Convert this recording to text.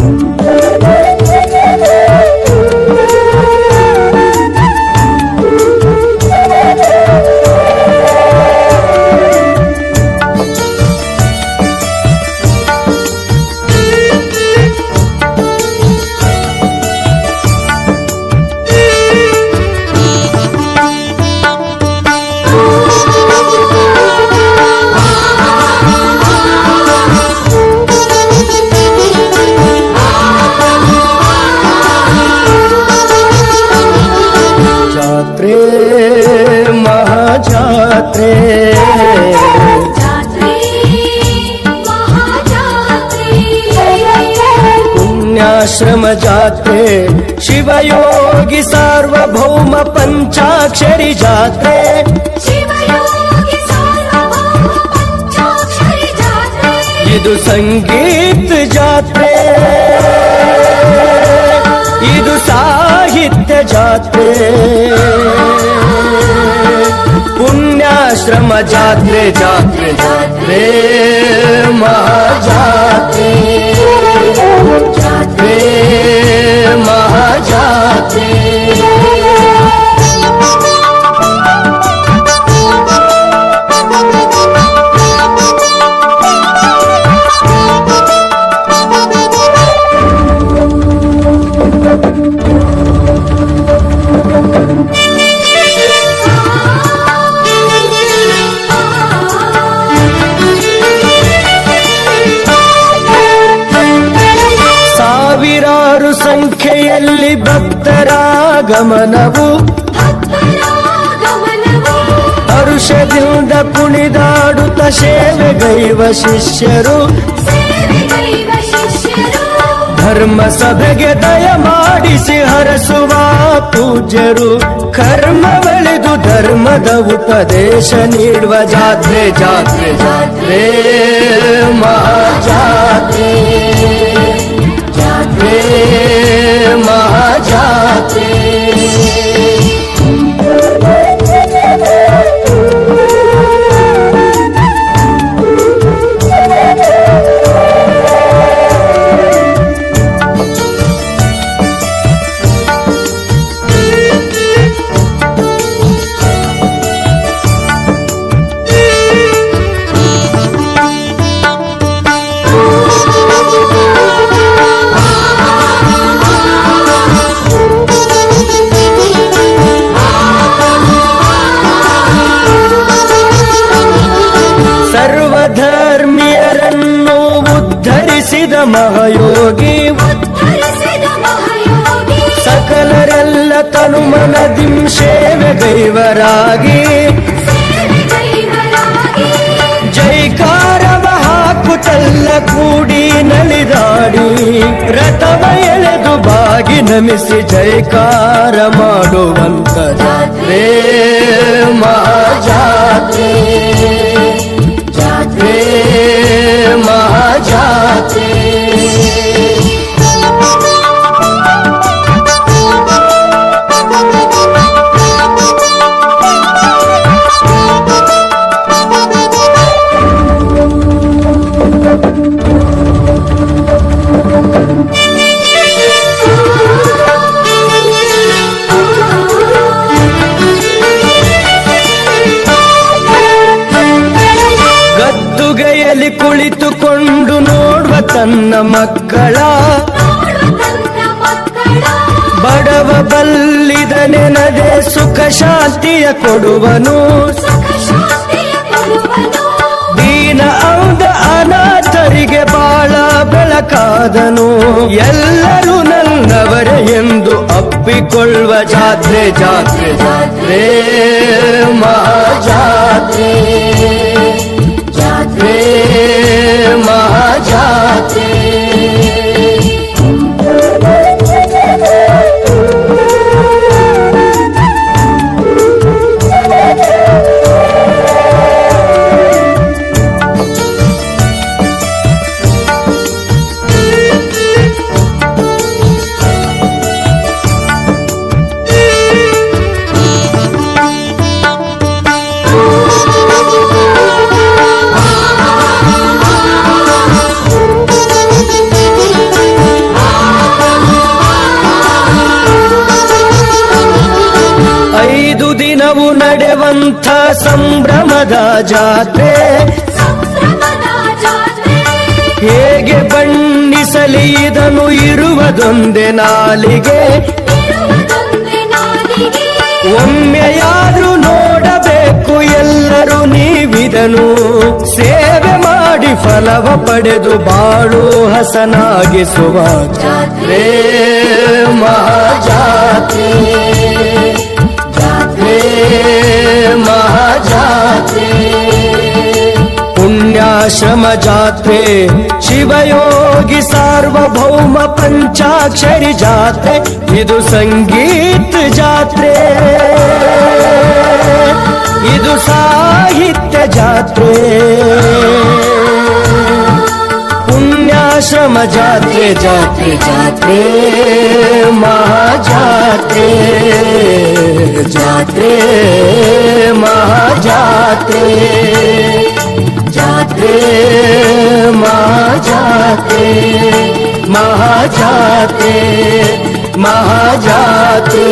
Oh. ಮಹಾಜಾತ್ರೆ. ಸಾರ್ವಭೌಮ ಜಾತ್ರೆ. ಶಿವಯೋಗಿ ಸಾರ್ವಭೌಮ ಪಂಚಾಕ್ಷರಿ ಜಾತ್ರೆ. ಇದು ಸಂಗೀತ ಜಾತ್ರೆ. ಇದು ಸಾಹಿತ್ಯ ಜಾತ್ರೆ. ಪುಣ್ಯಾಶ್ರಮ ಜಾತ್ರೆ ಜಾತ್ರೆ ಜಾತ್ರೆ ಮಹಾಜಾತ್ರೆ ಸಂಖ್ಯೆಯಲ್ಲಿ ಭಕ್ತರ ಗಮನವು ಹರುಷದಿಂದ ಕುಣಿದಾಡುತ್ತ ಸೇವೆಗೈವ ಶಿಷ್ಯರು. ಸೇವೆಗೈವ ಶಿಷ್ಯರು. ಧರ್ಮ ಸಭೆಗೆ ದಯ ಮಾಡಿಸಿ ಹರಸುವ ಪೂಜ್ಯರು. ಕರ್ಮ ಬೆಳೆದು ಧರ್ಮದ ಉಪದೇಶ ನೀಡುವ ಜಾತ್ರೆ ಜಾತ್ರೆ ಜಾತ್ರೆ ಮಹಾಜಾತ್ರೆ ಮಹಾಯೋಗಿ ಸಕಲರೆಲ್ಲ ತನು ತನುಮನದಿಂ ಸೇವೆಗೈವರಾಗಿ ಸೇವೆಗೈವರಾಗಿ ಜೈಕಾರವ ಹಾಕುತ್ತಲ್ಲ ಕೂಡಿ ನಲಿದಾಡಿ ರಥವ ಎಳೆದು ಬಾಗಿ ನಮಿಸಿ ಜೈಕಾರ ಮಾಡುವಂತ ಜಾತ್ರೆ ಮಹಾಜಾತ್ರೆ. ಗದ್ದುಗೆಯಲ್ಲಿ ಕುಳಿತುಕೊಂಡು ನೋಡುವ ತನ್ನ ಮಕ್ಕಳ ಬಡವ ಬಲ್ಲಿದ ನೆನದೆ ಸುಖ ಶಾಂತಿಯ ಕೊಡುವನು. ದೀನ ಔದ ಅನಾಥರಿಗೆ ಬಾಳ ಬೆಳಕಾದನು. ಎಲ್ಲರೂ ನನ್ನವರೇ ಎಂದು ಅಪ್ಪಿಕೊಳ್ಳುವ ಜಾತ್ರೆ ಜಾತ್ರೆ ಜಾತ್ರೆ ಮಹಾಜಾತ್ರೆ ದಿನವೂ ನಡೆವಂಥ ಸಂಭ್ರಮದ ಜಾತ್ರೆ. ಹೇಗೆ ಬಣ್ಣಿಸಲಿ ಇದನ್ನು ಇರುವುದೊಂದೇ ನಾಲಿಗೆ ಇರುವುದೊಂದೇ ನಾಲಿಗೆ. ಒಮ್ಮೆಯಾದ್ರೂ ನೋಡಬೇಕು ಎಲ್ಲರೂ ನೀವಿದನು. ಸೇವೆ ಮಾಡಿ ಫಲವ ಪಡೆದು ಬಾಳು ಹಸನಾಗಿಸುವ ಜಾತ್ರೆ, ಮಹಾಜಾತ್ರೆ. ಪುಣ್ಯಾಶ್ರಮ ಜಾತ್ರೆ, ಶಿವಯೋಗಿ ಸಾರ್ವಭೌಮ ಪಂಚಾಕ್ಷರಿ ಜಾತ್ರೆ, ಇದು ಸಂಗೀತ ಜಾತ್ರೆ. ಇದು ಸಾಹಿತ್ಯ ಜಾತ್ರೆ. ಪುಣ್ಯಾಶ್ರಮ ಜಾತ್ರೆ ಜಾತ್ರೆ ಜಾತ್ರೆ, ಮಹಾಜಾತ್ರೆ ಜಾತ್ರೆ, ಮಹಾಜಾತ್ರೆ. जाते महा जाते महा जाते महा जाते महा जाते।